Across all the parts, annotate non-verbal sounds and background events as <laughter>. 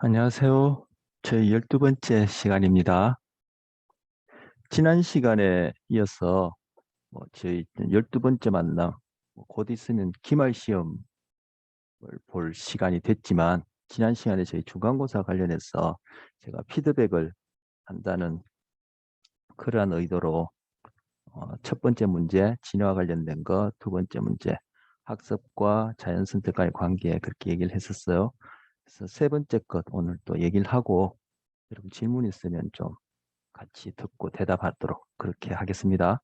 안녕하세요. 저희 12번째 시간입니다. 지난 시간에 이어서 뭐 저희 12번째 만남, 뭐곧 있으면 기말 시험을 볼 시간이 됐지만 지난 시간에 저희 중간고사 관련해서 제가 피드백을 한다는 그러한 의도로 어, 첫 번째 문제 진화와 관련된 거, 두 번째 문제 학습과 자연 선택과의 관계 그렇게 얘기를 했었어요. 그래서 세 번째 것 오늘 또 얘기를 하고 여러분 질문 있으면 좀 같이 듣고 대답하도록 그렇게 하겠습니다.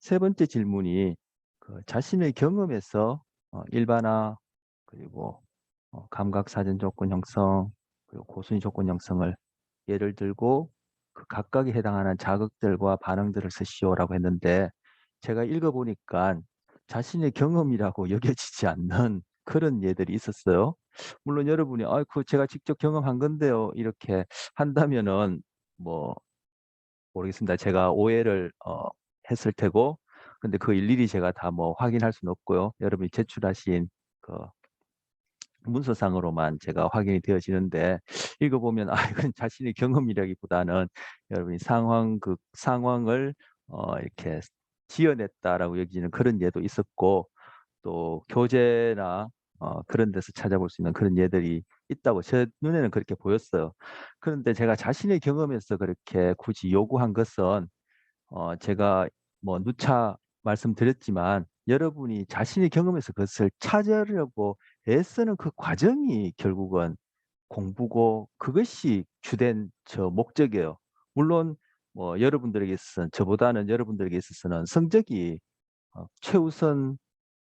세 번째 질문이 그 자신의 경험에서 어, 일반화 그리고 어, 감각 사전 조건 형성 그리고 고순위 조건 형성을 예를 들고 그 각각에 해당하는 자극들과 반응들을 쓰시오라고 했는데 제가 읽어보니까 자신의 경험이라고 <laughs> 여겨지지 않는 그런 예들이 있었어요. 물론 여러분이 아, 그 제가 직접 경험한 건데요. 이렇게 한다면은 뭐 모르겠습니다. 제가 오해를 어, 했을 테고, 근데 그 일일이 제가 다 뭐 확인할 수는 없고요. 여러분이 제출하신 그 문서상으로만 제가 확인이 되어지는데 읽어보면 아 이건 자신의 경험이라기보다는 여러분이 상황 그 상황을 어, 이렇게 지어냈다라고 여기는 그런 예도 있었고 또 교재나 어, 그런 데서 찾아볼 수 있는 그런 예들이 있다고 제 눈에는 그렇게 보였어요. 그런데 제가 자신의 경험에서 그렇게 굳이 요구한 것은 어, 제가 뭐 누차 말씀드렸지만 여러분이 자신의 경험에서 그것을 찾으려고 애쓰는 그 과정이 결국은 공부고 그것이 주된 저 목적이에요. 물론 뭐 여러분들에게 있어서는 저보다는 여러분들에게 있어서는 성적이 어, 최우선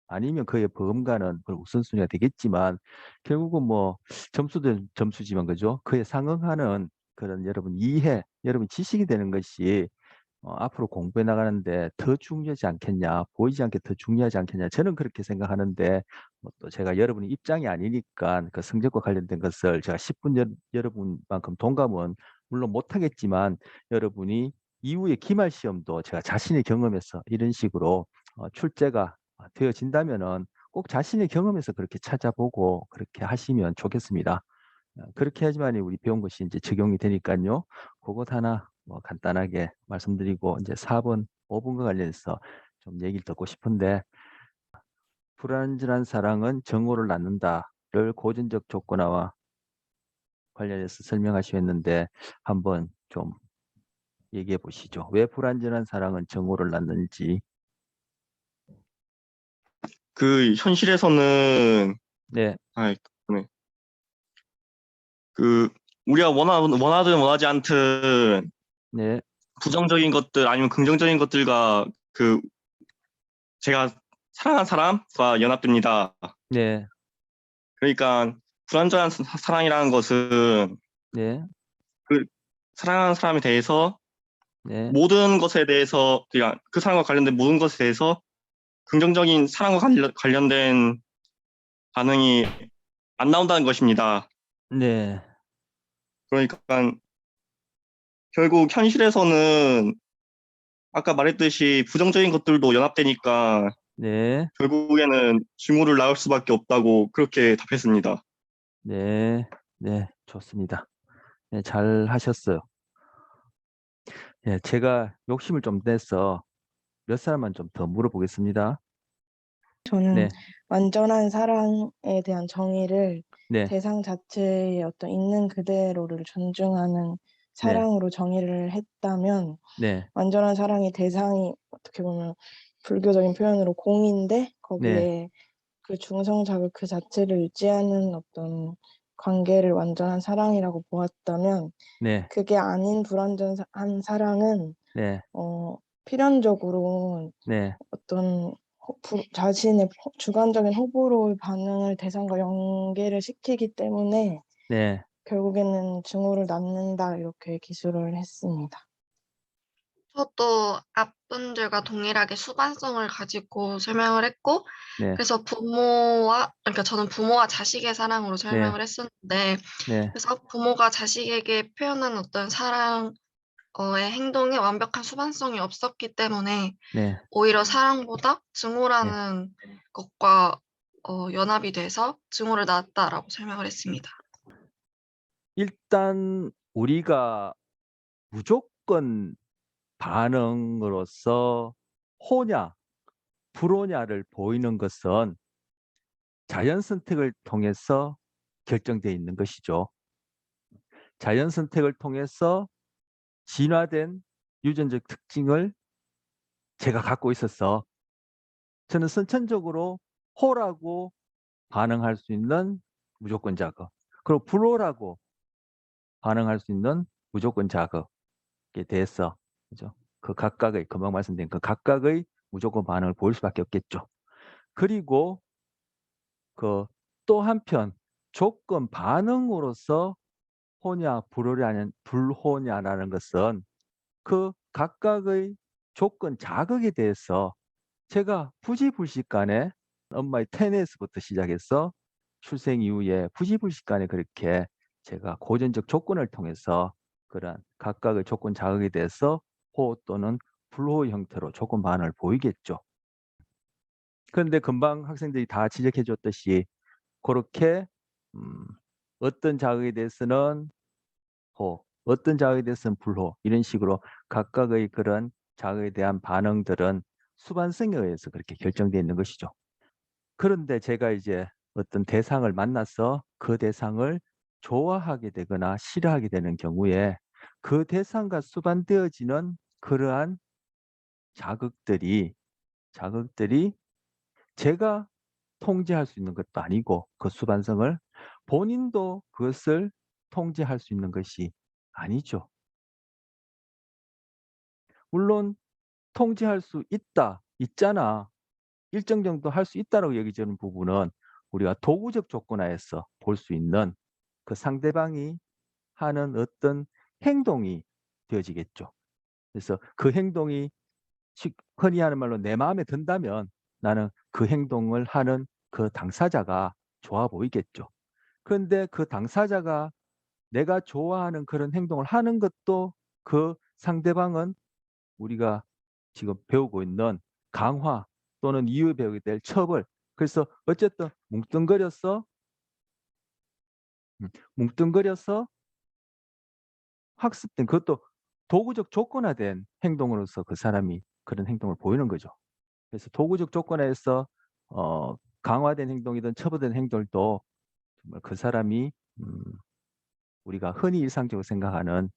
아니면 그의 버금가는 그 우선순위가 되겠지만 결국은 뭐 점수도 점수지만 그죠? 그에 상응하는 그런 여러분 이해, 여러분 지식이 되는 것이 어, 앞으로 공부해 나가는데 더 중요하지 않겠냐, 보이지 않게 더 중요하지 않겠냐. 저는 그렇게 생각하는데 뭐 또 제가 여러분의 입장이 아니니까 그 성적과 관련된 것을 제가 10분 여, 여러분만큼 동감은 물론 못하겠지만 여러분이 이후에 기말 시험도 제가 자신의 경험에서 이런 식으로 어, 출제가 되어진다면은 꼭 자신의 경험에서 그렇게 찾아보고 그렇게 하시면 좋겠습니다. 어, 그렇게 해야지만이 우리 배운 것이 이제 적용이 되니까요. 그것 하나 뭐 간단하게 말씀드리고 이제 4번, 5번과 관련해서 좀 얘기를 듣고 싶은데 불완전한 사랑은 정오를 낳는다를 고전적 조건화와 관련해서 설명하시겠는데 한번 좀 얘기해 보시죠. 왜 불완전한 사랑은 정오를 낳는지. 그 현실에서는 네, 아, 네. 그 우리가 원하, 원하든 원하지 않든 네, 부정적인 것들 아니면 긍정적인 것들과 그 제가 사랑한 사람과 연합됩니다. 네, 그러니까 불완전한 사- 사랑이라는 것은 네, 사랑하는 사람에 대해서 네, 모든 것에 대해서 그냥 그 사람과 관련된 모든 것에 대해서 긍정적인 사랑과 관련, 관련 된 반응이 안 나온다는 것입니다. 네, 그러니까 결국 현실에서는 아까 말했듯이 부정적인 것들도 연합되니까 네, 결국에는 징후를 낳을 수밖에 없다고 그렇게 답했습니다. 네, 네, 좋습니다. 네, 잘 하셨어요. 네, 제가 욕심을 좀 내서 몇 사람만 좀 더 물어보겠습니다. 저는 네, 완전한 사랑에 대한 정의를 네, 대상 자체의 어떤 있는 그대로를 존중하는 사랑으로 정의를 했다면 네, 완전한 사랑의 대상이 어떻게 보면 불교적인 표현으로 공인데 거기에 그 중성 자극 그 자체를 유지하는 어떤 관계를 완전한 사랑이라고 보았다면 네, 그게 아닌 불완전한 사랑은 네, 어 필연적으로 네, 어떤 호- 부- 자신의 호- 주관적인 호불호의 반응을 대상과 연계를 시키기 때문에 네, 결국에는 증오를 낳는다 이렇게 기술을 했습니다. 저도 앞분들과 동일하게 수반성을 가지고 설명을 했고, 네, 그래서 부모와, 그러니까 저는 부모와 자식의 사랑으로 설명을 했었는데, 네, 그래서 부모가 자식에게 표현한 어떤 사랑 의 행동에 완벽한 수반성이 없었기 때문에, 네, 오히려 사랑보다 증오라는 것과 어, 연합이 돼서 증오를 낳았다라고 설명을 했습니다. 일단 우리가 무조건 반응으로서 호냐, 불호냐를 보이는 것은 자연 선택을 통해서 결정되어 있는 것이죠. 자연 선택을 통해서 진화된 유전적 특징을 제가 갖고 있어서 저는 선천적으로 호라고 반응할 수 있는 무조건 자극, 그리고 불호라고 반응할 수 있는 무조건 자극에 대해서 그죠? 그 각각의 금방 말씀드린 그 각각의 무조건 반응을 보일 수밖에 없겠죠. 그리고 그 또 한편 조건 반응으로서 호냐 불호냐는 불호냐라는 것은 그 각각의 조건 자극에 대해서 제가 부지불식간에 엄마의 테네스부터 시작해서 출생 이후에 부지불식간에 그렇게 제가 고전적 조건을 통해서 그러한 각각의 조건 자극에 대해서 호 또는 불호 형태로 조건 반응을 보이겠죠. 그런데 금방 학생들이 다 지적해 줬듯이 그렇게 음, 어떤 자극에 대해서는 호, 어떤 자극에 대해서는 불호 이런 식으로 각각의 그런 자극에 대한 반응들은 수반성에 의해서 그렇게 결정되어 있는 것이죠. 그런데 제가 이제 어떤 대상을 만나서 그 대상을 좋아하게 되거나 싫어하게 되는 경우에 그 대상과 수반되어지는 그러한 자극들이 자극들이 제가 통제할 수 있는 것도 아니고 그 수반성을 본인도 그것을 통제할 수 있는 것이 아니죠. 물론 통제할 수 있다, 있잖아. 일정 정도 할 수 있다라고 여기지는 부분은 우리가 도구적 조건하에서 볼 수 있는 그 상대방이 하는 어떤 행동이 되어지겠죠. 그래서 그 행동이 시- 흔히 하는 말로 내 마음에 든다면 나는 그 행동을 하는 그 당사자가 좋아 보이겠죠. 그런데 그 당사자가 내가 좋아하는 그런 행동을 하는 것도 그 상대방은 우리가 지금 배우고 있는 강화 또는 이후 배우게 될 처벌. 그래서 어쨌든 뭉뚱거려서 음, 뭉뚱거려서 학습된 그것도 도구적 조건화된 행동으로서 그 사람이 그런 행동을 보이는 거죠. 그래서 도구적 조건화에서 어, 강화된 행동이든 처벌된 행동도 정말 그 사람이 음, 우리가 흔히 일상적으로 생각하는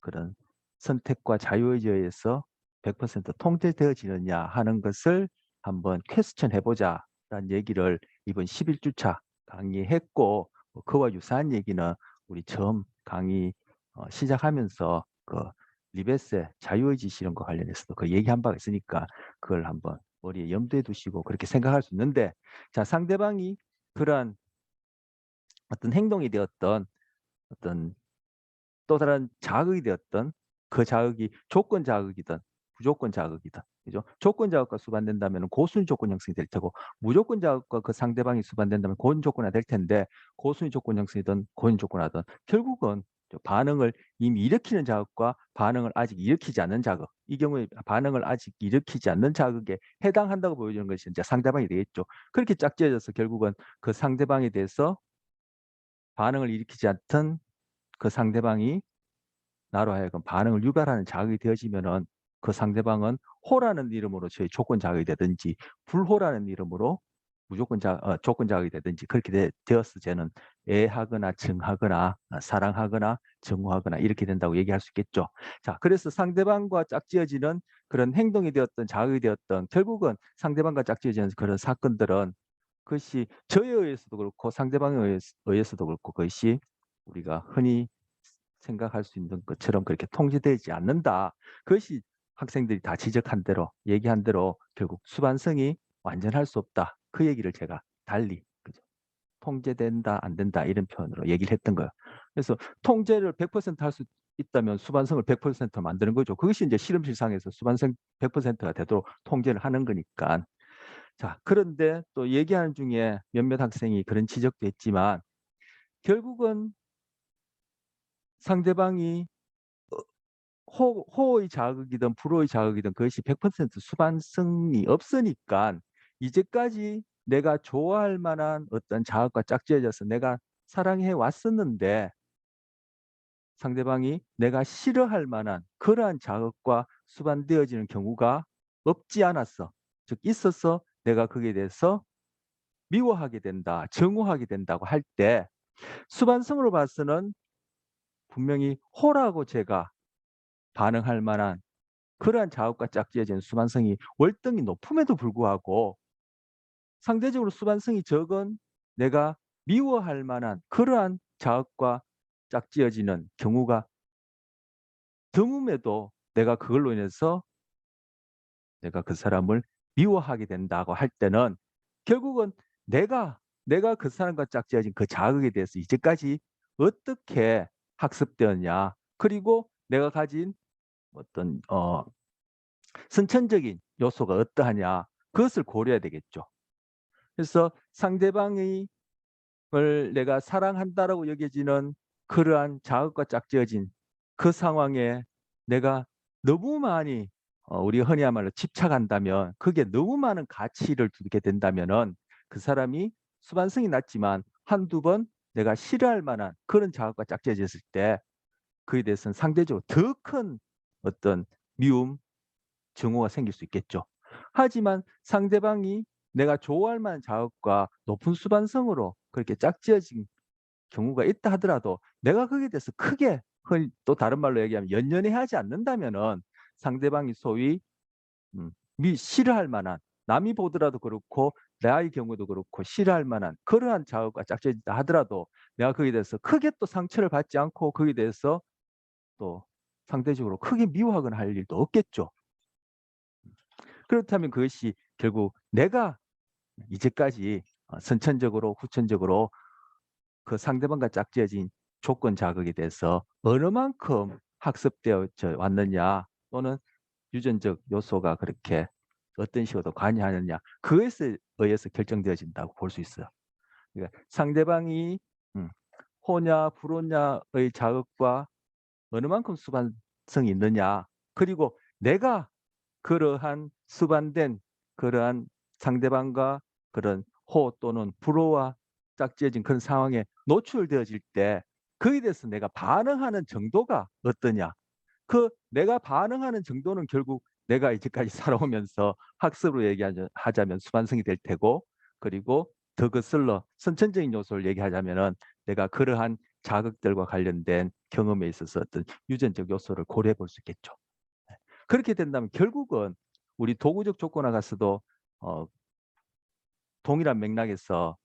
그런 선택과 자유의지에 의해서 100% 통제되어지느냐 하는 것을 한번 퀘스천 해보자 라는 얘기를 이번 11주차 강의했고 뭐 그와 유사한 얘기는 우리 처음 강의 어, 시작하면서 그 리베스의 자유의지 실험과 관련해서도 그 얘기한 바가 있으니까 그걸 한번 머리에 염두에 두시고 그렇게 생각할 수 있는데 자 상대방이 그러한 어떤 행동이 되었던 어떤 또 다른 자극이 되었던 그 자극이 조건 자극이든 무조건 자극이든 그죠? 조건 자극과 수반된다면 고순위 조건 형성이 될 테고 무조건 자극과 그 상대방이 수반된다면 고인 조건화 될 텐데 고순위 조건 형성이든 고인 조건화든 결국은 저 반응을 이미 일으키는 자극과 반응을 아직 일으키지 않는 자극 이 경우에 반응을 아직 일으키지 않는 자극에 해당한다고 보여주는 것이 이제 상대방이 되겠죠. 그렇게 짝지어져서 결국은 그 상대방에 대해서 반응을 일으키지 않던 그 상대방이 나로 하여금 반응을 유발하는 자극이 되어지면은 그 상대방은 호라는 이름으로 저희 조건 자극이 되든지 불호라는 이름으로 무조건 자 어, 조건 자극이 되든지 그렇게 되, 되었을 때는 애하거나 증하거나 어, 사랑하거나 증오하거나 이렇게 된다고 얘기할 수 있겠죠. 자, 그래서 상대방과 짝지어지는 그런 행동이 되었던 자극이 되었던 결국은 상대방과 짝지어지는 그런 사건들은 그것이 저에 의해서도 그렇고 상대방에 의해서- 의해서도 그렇고 그것이 우리가 흔히 생각할 수 있는 것처럼 그렇게 통제되지 않는다. 그것이 학생들이 다 지적한 대로 얘기한 대로 결국 수반성이 완전할 수 없다. 그 얘기를 제가 달리 그죠? 통제된다 안 된다 이런 표현으로 얘기를 했던 거예요. 그래서 통제를 100%할 수 있다면 수반성을 100% 만드는 거죠. 그것이 이제 실험실상에서 수반성 100%가 되도록 통제를 하는 거니까. 자, 그런데 또 얘기하는 중에 몇몇 학생이 그런 지적도 했지만 결국은 상대방이 어, 호, 호의 자극이든 불호의 자극이든 그것이 100% 수반성이 없으니까 이제까지 내가 좋아할 만한 어떤 자극과 짝지어져서 내가 사랑해 왔었는데 상대방이 내가 싫어할 만한 그러한 자극과 수반되어지는 경우가 없지 않았어. 즉 있어서 내가 거기에 대해서 미워하게 된다, 정오하게 된다고 할 때 수반성으로 봐서는 분명히 호라고 제가 반응할 만한 그러한 자극과 짝지어진 수반성이 월등히 높음에도 불구하고 상대적으로 수반성이 적은 내가 미워할 만한 그러한 자극과 짝지어지는 경우가 드문에도 내가 그걸로 인해서 내가 그 사람을 미워하게 된다고 할 때는 결국은 내가 내가 그 사람과 짝지어진 그 자극에 대해서 이제까지 어떻게 학습되었냐 그리고 내가 가진 어떤 어 선천적인 요소가 어떠하냐 그것을 고려해야 되겠죠. 그래서 상대방이 을 내가 사랑한다라고 여겨지는 그러한 자극과 짝지어진 그 상황에 내가 너무 많이 어, 우리 흔히야말로 집착한다면 그게 너무 많은 가치를 두게 된다면은 그 사람이 수반성이 낮지만 한두 번 내가 싫어할 만한 그런 자극과 짝지어졌을 때 그에 대해서는 상대적으로 더 큰 어떤 미움, 증오가 생길 수 있겠죠. 하지만 상대방이 내가 좋아할 만한 자극과 높은 수반성으로 그렇게 짝지어진 경우가 있다 하더라도 내가 거기에 대해서 크게 또 다른 말로 얘기하면 연연해 하지 않는다면은 상대방이 소위 음, 미 싫어할 만한 남이 보더라도 그렇고 나의 경우도 그렇고 싫어할 만한 그러한 자극과 짝지어진다 하더라도 내가 거기에 대해서 크게 또 상처를 받지 않고 거기에 대해서 또 상대적으로 크게 미워하거나 할 일도 없겠죠. 그렇다면 그것이 결국 내가 이제까지 어, 선천적으로 후천적으로 그 상대방과 짝지어진 조건 자극에 대해서 어느 만큼 학습되어 왔느냐 또는 유전적 요소가 그렇게 어떤 식으로 관여하느냐 그것에 의해서 결정되어진다고 볼 수 있어요. 그러니까 상대방이 음, 호냐 불호냐의 자극과 어느 만큼 수반성이 있느냐 그리고 내가 그러한 수반된 그러한 상대방과 그런 호 또는 불호와 짝지어진 그런 상황에 노출되어질 때 그에 대해서 내가 반응하는 정도가 어떠냐 그 내가 반응하는 정도는 결국 내가 이제까지 <laughs> 살아오면서 학습으로 얘기하자면 수반성이 될 테고 그리고 더 거슬러 선천적인 요소를 얘기하자면은 내가 그러한 자극들과 관련된 경험에 있어서 어떤 유전적 요소를 고려해 볼 수 있겠죠. 네. 그렇게 된다면 결국은 우리 도구적 조건화 가서도 어, 동일한 맥락에서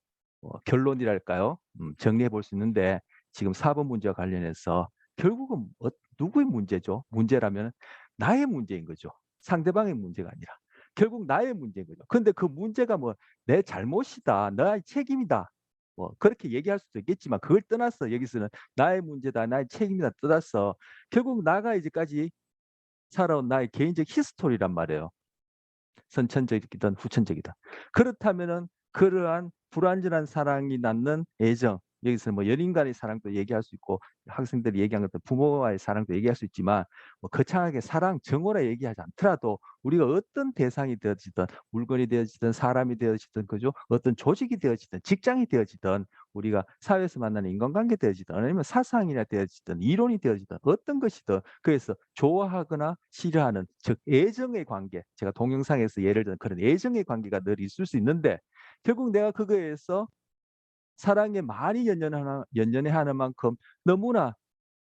어, 결론이랄까요? 음, 정리해 볼 수 있는데 지금 4번 문제와 관련해서 결국은 어, 누구의 문제죠? 문제라면 나의 문제인 거죠. 상대방의 문제가 아니라 결국 나의 문제인 거죠. 근데 그 문제가 뭐 내 잘못이다, 나의 책임이다. 뭐 그렇게 얘기할 수도 있겠지만 그걸 떠나서 여기서는 나의 문제다, 나의 책임이다 떠나서 결국 나가 이제까지 살아온 나의 개인적 히스토리란 말이에요. 선천적이든 후천적이든. 그렇다면은 그러한 불완전한 사랑이 낳는 애정, 여기서는 뭐 연인 간의 사랑도 얘기할 수 있고 학생들이 얘기한 것도 부모와의 사랑도 얘기할 수 있지만 뭐 거창하게 사랑, 정오라 얘기하지 않더라도 우리가 어떤 대상이 되어지든 물건이 되어지든 사람이 되어지든 그죠? 어떤 조직이 되어지든 직장이 되어지든 우리가 사회에서 만나는 인간관계 되어지든 아니면 사상이나 되어지든 이론이 되어지든 어떤 것이든 그래서 좋아하거나 싫어하는 즉 애정의 관계 제가 동영상에서 예를 든 그런 애정의 관계가 늘 있을 수 있는데 결국 내가 그거에서 사랑에 많이 연연하는 연연해 하는 만큼 너무나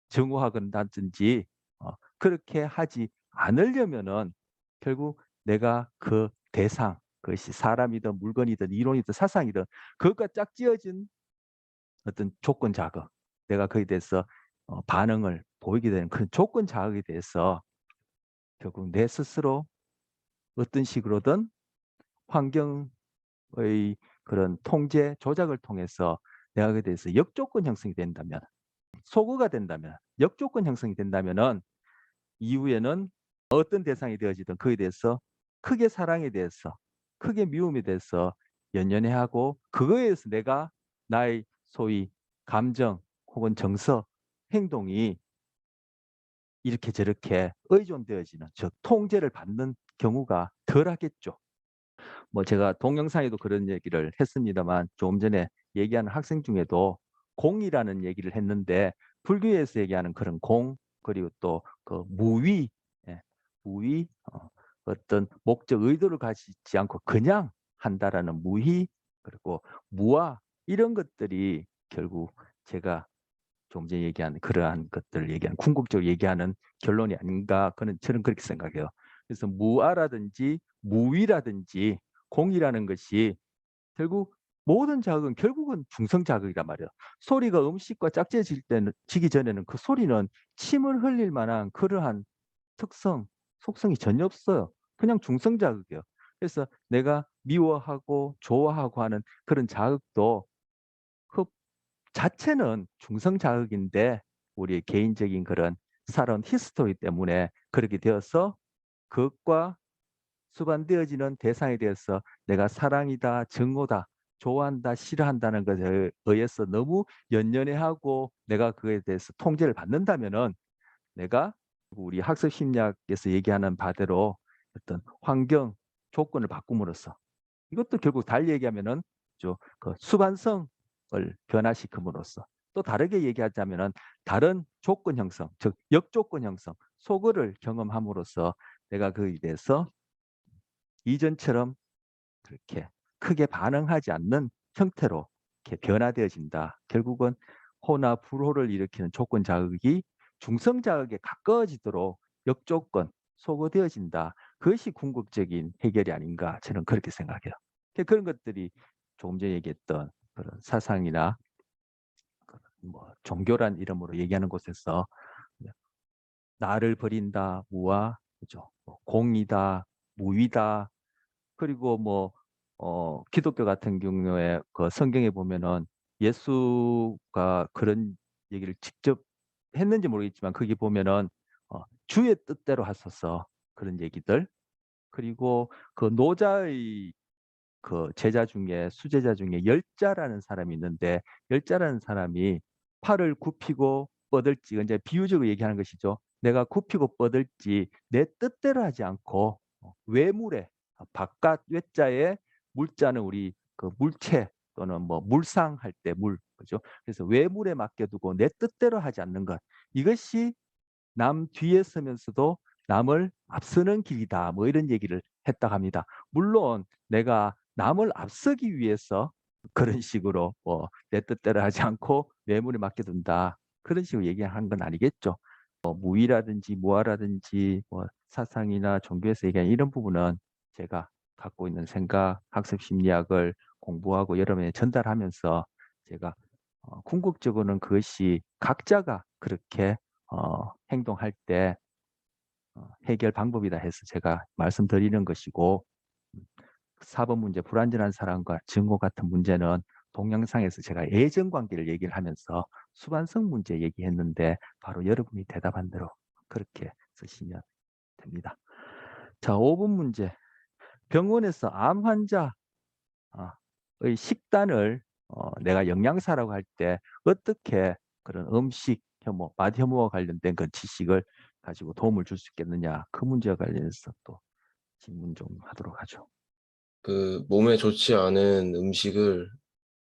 정오하건다든지 어, 그렇게 하지 않으려면은 결국 내가 그 대상 그것이 사람이든 물건이든 이론이든 사상이든 그것과 짝지어진 어떤 조건 자극 내가 거기에 대해서 어, 반응을 보이게 되는 그런 조건 자극에 대해서 결국 내 스스로 어떤 식으로든 환경의 그런 통제 조작을 통해서 내가 그에 대해서 역조건 형성이 된다면 소구가 된다면 역조건 형성이 된다면은 이후에는 어떤 대상이 되어지든 그에 대해서 크게 사랑에 대해서 크게 미움에 대해서 연연해 하고 그거에 의해서 내가 나의 소위 감정 혹은 정서 행동이 이렇게 저렇게 의존되어지는 즉 통제를 받는 경우가 덜 하겠죠. 뭐 제가 동영상에도 그런 얘기를 했습니다만 조금 전에 얘기하는 학생 중에도 공이라는 얘기를 했는데 불교에서 얘기하는 그런 공 그리고 또 그 무위 예, 무위 어, 어떤 목적 의도를 가지지 않고 그냥 한다라는 무희 그리고 무아 이런 것들이 결국 제가 좀 전에 얘기한 그러한 것들을 얘기하는 궁극적으로 얘기하는 결론이 아닌가 그는 저는 그렇게 생각해요. 그래서 무아라든지 무위라든지 공이라는 것이 결국 모든 자극은 결국은 중성 자극이란 말이에요. 소리가 음식과 짝지어질 때는 지기 전에는 그 소리는 침을 흘릴 만한 그러한 특성, 속성이 전혀 없어요. 그냥 중성 자극이에요. 그래서 내가 미워하고 좋아하고 하는 그런 자극도 그 자체는 중성 자극인데 우리의 개인적인 그런 살아온 히스토리 때문에 그렇게 되어서 그것과 수반되어지는 대상에 대해서 내가 사랑이다, 증오다, 좋아한다, 싫어한다는 것에 의해서 너무 연연해하고 내가 그에 대해서 통제를 받는다면은 내가 우리 학습 심리학에서 얘기하는 바대로 어떤 환경 조건을 바꿈으로써 이것도 결국 달리 얘기하면은 저그 수반성을 변화시킴으로써 또 다르게 얘기하자면은 다른 조건 형성, 즉 역조건 형성, 소거를 경험함으로써 내가 그에 대해서 이전처럼 그렇게 크게 반응하지 않는 형태로 이렇게 변화되어진다. 결국은 호나 불호를 일으키는 조건 자극이 중성 자극에 가까워지도록 역조건 소거되어진다. 그것이 궁극적인 해결이 아닌가 저는 그렇게 생각해요. 그- 그런 것들이 조금 전에 얘기했던 그런 사상이나 뭐 종교란 이름으로 얘기하는 곳에서 나를 버린다, 무와 그죠? 뭐 공이다, 무위다, 그리고 뭐 어, 기독교 같은 경우에 그 성경에 보면은 예수가 그런 얘기를 직접 했는지 모르겠지만 거기 보면은 어, 주의 뜻대로 하소서 그런 얘기들 그리고 그 노자의 그 제자 중에 수제자 중에 열자라는 사람이 있는데 열자라는 사람이 팔을 굽히고 뻗을지 이제 비유적으로 얘기하는 것이죠. 내가 굽히고 뻗을지 내 뜻대로 하지 않고 어, 외물에 아, 바깥 외자에 물자는 우리 그 물체 또는 뭐 물상 할 때 물 그죠? 그래서 외물에 맡겨두고 내 뜻대로 하지 않는 것 이것이 남 뒤에 서면서도 남을 앞서는 길이다 뭐 이런 얘기를 했다 합니다. 물론 내가 남을 앞서기 위해서 그런 식으로 뭐 내 뜻대로 하지 않고 외물에 맡겨둔다 그런 식으로 얘기한 건 아니겠죠. 뭐 무위라든지 무아라든지 뭐 사상이나 종교에서 얘기한 이런 부분은 제가 갖고 있는 생각, 학습 심리학을 공부하고 여러 명에 전달하면서 제가 어, 궁극적으로는 그것이 각자가 그렇게 어, 행동할 때 어, 해결 방법이다 해서 제가 말씀드리는 것이고 음, 4번 문제 불완전한 사랑과 증오 같은 문제는 동영상에서 제가 애정 관계를 얘기를 하면서 수반성 문제 얘기했는데 바로 여러분이 대답한 대로 그렇게 쓰시면 됩니다. 자, 5번 문제. 병원에서 암 환자의 식단을 어, 내가 영양사라고 할 때 어떻게 그런 음식 혐오, 맛 혐오와 관련된 그 지식을 가지고 도움을 줄 수 있겠느냐 그 문제와 관련해서 또 질문 좀 하도록 하죠. 그 몸에 좋지 않은 음식을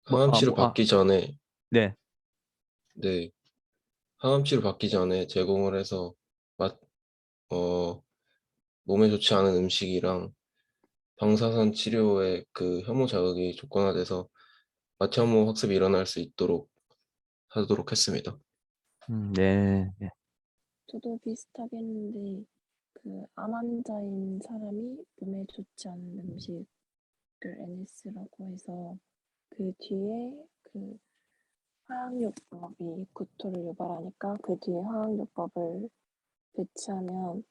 뭐, 항암 아, 치료 뭐, 아. 받기 전에 네, 네 항암 치료 받기 전에 제공을 해서 맛 어, 몸에 좋지 않은 음식이랑 방사선 치료의 그 혐오 자극이 조건화돼서 맛 혐오 학습이 일어날 수 있도록 하도록 했습니다. 음, 네, 네. 저도 비슷하게 했는데 그 암 환자인 사람이 몸에 좋지 않은 음식을 NS라고 해서 그 뒤에 그 화학요법이 구토를 유발하니까 그 뒤에 화학요법을 배치하면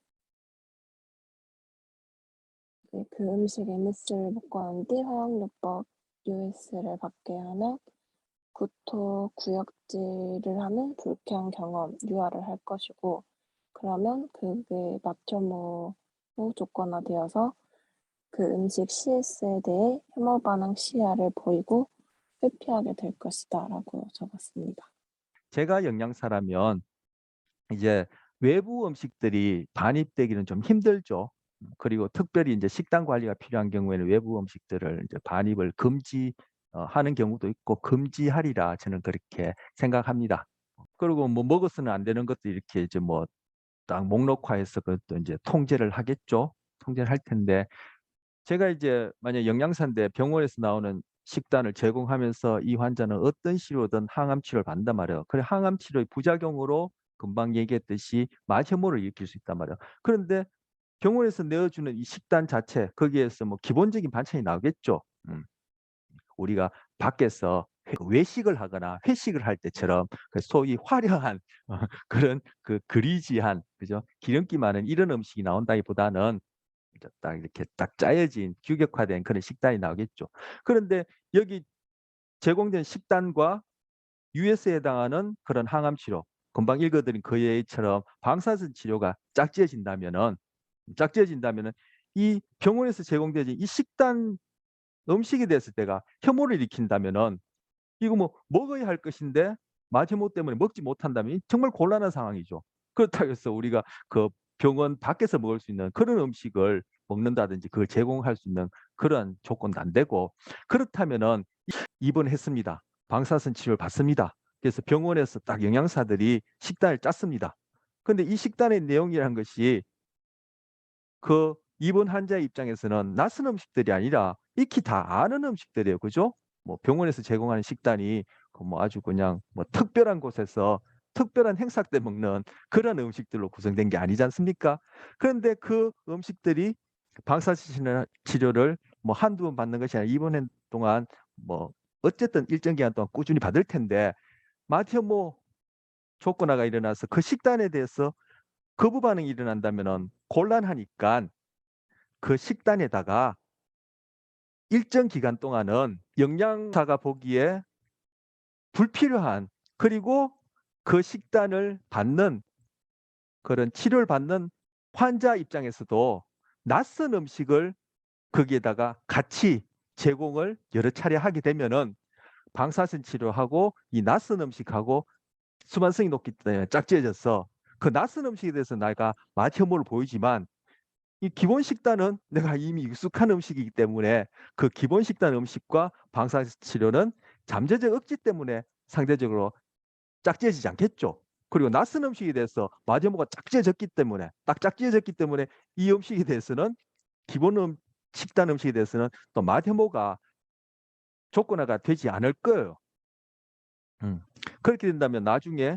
그, 그 음식에 NS를 먹고 난뒤 화학요법 US를 받게 하면 구토 구역질을 하는 불쾌한 경험 유발을 할 것이고 그러면 그게 맛혐오 조건화되어서 그 음식 CS에 대해 혐오 반응 시야를 보이고 회피하게 될 것이다라고 적었습니다. 제가 영양사라면 이제 외부 음식들이 반입되기는 좀 힘들죠. 그리고 특별히 이제 식단 관리가 필요한 경우에는 외부 음식들을 이제 반입을 금지 어, 하는 경우도 있고 금지하리라 저는 그렇게 생각합니다. 그리고 뭐 먹어서는 안 되는 것도 이렇게 이제 뭐 딱 목록화해서 그것도 이제 통제를 하겠죠. 통제를 할 텐데 제가 이제 만약 영양사인데 병원에서 나오는 식단을 제공하면서 이 환자는 어떤 치료든 항암 치료를 받는단 말이에요. 그래 항암 치료의 부작용으로 금방 얘기했듯이 마혐오를 일으킬 수 있단 말이에요. 그런데 병원에서 내어주는 이 식단 자체 거기에서 뭐 기본적인 반찬이 나오겠죠. 음. 우리가 밖에서 회- 외식을 하거나 회식을 할 때처럼 그 소위 화려한 <laughs> 어, 그런 그 그리지한 그죠 기름기 많은 이런 음식이 나온다기보다는 딱 이렇게 딱 짜여진 규격화된 그런 식단이 나오겠죠. 그런데 여기 제공된 식단과 US에 해당하는 그런 항암 치료, 금방 읽어드린 그 예처럼 방사선 치료가 짝지어진다면은 짝지어진다면은 이 병원에서 제공되진 이 식단 음식이 됐을 때가 혐오를 일으킨다면은 이거 뭐 먹어야 할 것인데 마혐오 때문에 먹지 못한다면 이 정말 곤란한 상황이죠. 그렇다고 해서 우리가 그 병원 밖에서 먹을 수 있는 그런 음식을 먹는다든지 그걸 제공할 수 있는 그런 조건도 안 되고 그렇다면은 이- 입원했습니다. 방사선 치료를 받습니다. 그래서 병원에서 딱 영양사들이 식단을 짰습니다. 근데 이 식단의 내용이라는 것이 그 입원 환자의 입장에서는 낯선 음식들이 아니라 익히 다 아는 음식들이에요. 그죠? 뭐 병원에서 제공하는 식단이 그뭐 아주 그냥 뭐 특별한 곳에서 특별한 행사 때 먹는 그런 음식들로 구성된 게 아니지 않습니까? 그런데 그 음식들이 방사선 치료를 뭐 한두 번 받는 것이 아니라 입원 동안 뭐 어쨌든 일정 기간 동안 꾸준히 받을 텐데 마티혐오 조건화가 일어나서 그 식단에 대해서 거부 반응이 일어난다면은 곤란하니까 그 식단에다가 일정 기간 동안은 영양사가 보기에 불필요한 그리고 그 식단을 받는 그런 치료를 받는 환자 입장에서도 낯선 음식을 거기에다가 같이 제공을 여러 차례 하게 되면은 방사선 치료하고 이 낯선 음식하고 수반성이 높기 때문에 짝지어져서 그 낯선 음식에 대해서 내가 맛혐오를 보이지만 이 기본 식단은 <laughs> 내가 이미 익숙한 음식이기 때문에 그 기본 식단 음식과 방사선 치료는 잠재적 억지 때문에 상대적으로 짝지어지지 않겠죠. 그리고 낯선 음식에 대해서 마디모가 짝지어졌기 때문에 딱 짝지어졌기 때문에 이 음식에 대해서는 기본 음, 식단 음식에 대해서는 또 마디모가 조건화가 되지 않을 거예요. 음. 그렇게 된다면 나중에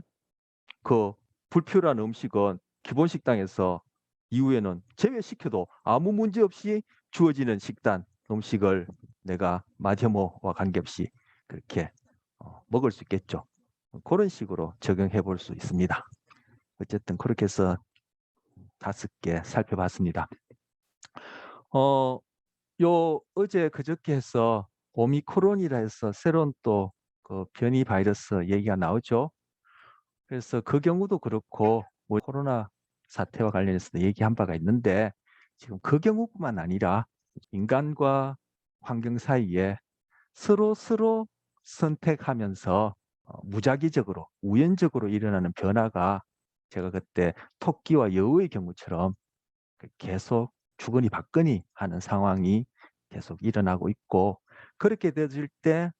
그 불필요한 음식은 기본 식당에서 이후에는 제외시켜도 아무 문제 없이 주어지는 식단 음식을 내가 마디모와 관계없이 그렇게 어, 먹을 수 있겠죠. 그런 식으로 적용해 볼 수 있습니다. 어쨌든 그렇게 해서 다섯 개 살펴봤습니다. 어, 요 어제 그저께 해서 오미크론이라 해서 새로운 또 그 변이 바이러스 얘기가 나오죠. 그래서 그 경우도 그렇고 우리 코로나 사태와 관련해서도 얘기한 바가 있는데 지금 그 경우뿐만 아니라 인간과 환경 사이에 서로 서로 선택하면서 어, 무작위적으로 우연적으로 일어나는 변화가 제가 그때 토끼와 여우의 경우처럼 그 계속 주거니 받거니 하는 상황이 계속 일어나고 있고 그렇게 되질 때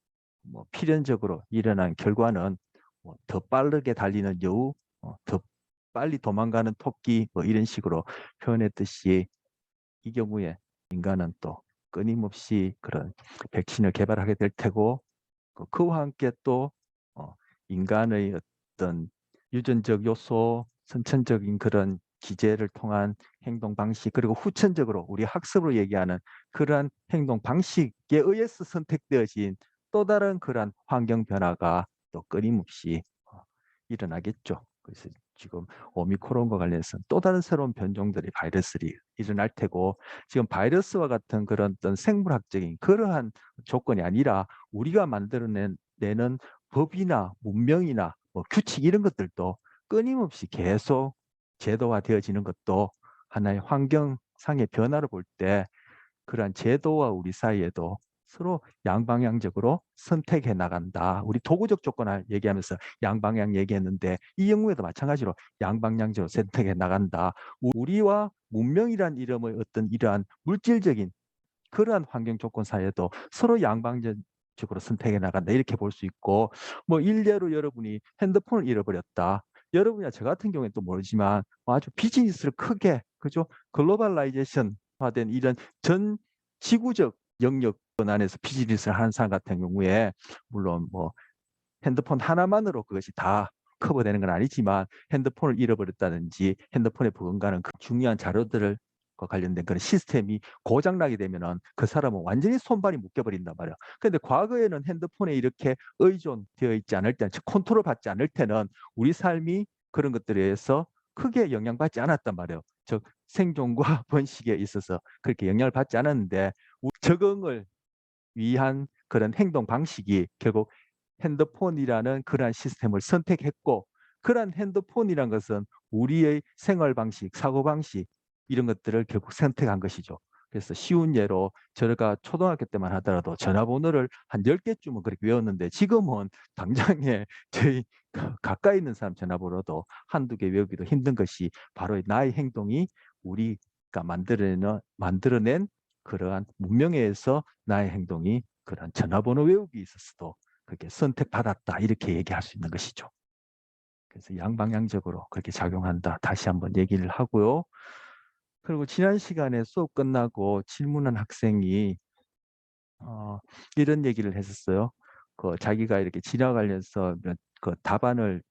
뭐 필연적으로 일어난 결과는 뭐 더 빠르게 달리는 여우, 어, 더 빨리 도망가는 토끼 뭐 이런 식으로 표현했듯이 이 경우에 인간은 또 끊임없이 그런 백신을 개발하게 될 테고 그- 그와 함께 또 어, 인간의 어떤 유전적 요소, 선천적인 그런 기제를 통한 행동 방식 그리고 후천적으로 우리 학습으로 얘기하는 그러한 행동 방식에 의해서 선택되어진 또 다른 그러한 환경 변화가 또 끊임없이 어, 일어나겠죠. 그래서 지금 오미크론과 관련해서 또 다른 새로운 변종들의 바이러스들이 일어날 테고 지금 바이러스와 같은 그런 어떤 생물학적인 그러한 조건이 아니라 우리가 만들어낸 내는 법이나 문명이나 뭐 규칙 이런 것들도 끊임없이 계속 제도화되어지는 것도 하나의 환경상의 변화를 볼 때 그러한 제도와 우리 사이에도 서로 양방향적으로 선택해 나간다. 우리 도구적 조건을 얘기하면서 양방향 얘기했는데 이 경우에도 마찬가지로 양방향적으로 선택해 나간다. 우리와 문명이란 이름의 어떤 이러한 물질적인 그러한 환경 조건 사이에도 서로 양방적 적으로 선택해 나간다 이렇게 볼 수 있고 뭐 일례로 여러분이 핸드폰을 잃어버렸다. 여러분이나 저 같은 경우에는 또 모르지만 아주 비즈니스를 크게 그죠 글로벌라이제이션 화된 이런 전 지구적 영역 안에서 비즈니스를 하는 사람 같은 경우에 물론 뭐 핸드폰 하나만으로 그것이 다 커버되는 건 아니지만 핸드폰을 잃어버렸다든지 핸드폰에 버금가는 그 중요한 자료들을 과 관련된 그런 시스템이 고장나게 되면은 그 사람은 완전히 손발이 묶여버린단 말이야. 근데 과거에는 핸드폰에 이렇게 의존되어 있지 않을 때, 즉 컨트롤 받지 않을 때는 우리 삶이 그런 것들에 의해서 크게 영향받지 않았단 말이에요. 즉 생존과 <laughs> 번식에 있어서 그렇게 영향을 받지 않았는데 우- 적응을 위한 그런 행동 방식이 결국 핸드폰이라는 그러한 시스템을 선택했고 그러한 핸드폰이란 것은 우리의 생활 방식, 사고 방식 이런 것들을 결국 선택한 것이죠. 그래서 쉬운 예로 저희가 초등학교 때만 하더라도 전화번호를 한 10개쯤은 그렇게 외웠는데 지금은 당장에 <laughs> 저희 가- 가까이 있는 사람 전화번호도 한두 개 외우기도 힘든 것이 바로 이 나의 행동이 우리가 만들어낸 그러한 문명에서 나의 행동이 그런 전화번호 외우기 있어서도 그렇게 선택받았다 이렇게 얘기할 수 있는 것이죠. 그래서 양방향적으로 그렇게 작용한다. 다시 한번 얘기를 하고요. 그리고 지난 시간에 수업 끝나고 질문한 학생이 어, 이런 얘기를 했었어요. 그 자기가 이렇게 몇- 그 답안을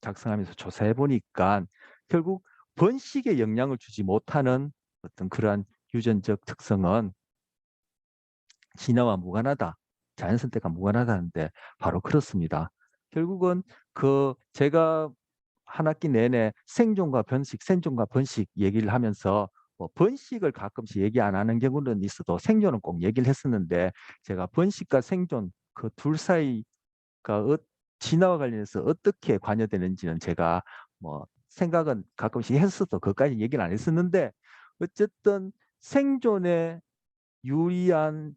작성하면서 조사해 보니까 결국 번식에 영향을 주지 못하는 어떤 그러한 유전적 특성은 진화와 무관하다. 자연 선택과 무관하다는데 바로 그렇습니다. 결국은 그 제가 한 학기 내내 생존과 번식, 생존과 번식 얘기를 하면서 뭐 번식을 가끔씩 얘기 안 하는 경우는 있어도 생존은 꼭 얘기를 했었는데 제가 번식과 생존 그 둘 사이가 어, 진화와 관련해서 어떻게 관여되는지는 제가 뭐 생각은 가끔씩 했어도 그것까지 얘기를 안 했었는데 어쨌든 생존에 유리한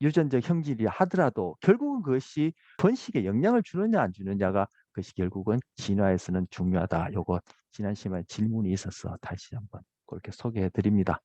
유전적 형질이 하더라도 결국은 그것이 번식에 영향을 주느냐 안 주느냐가 그것이 결국은 진화에서는 중요하다. 요거 지난 시간에 질문이 있어서 다시 한번 그렇게 소개해 드립니다.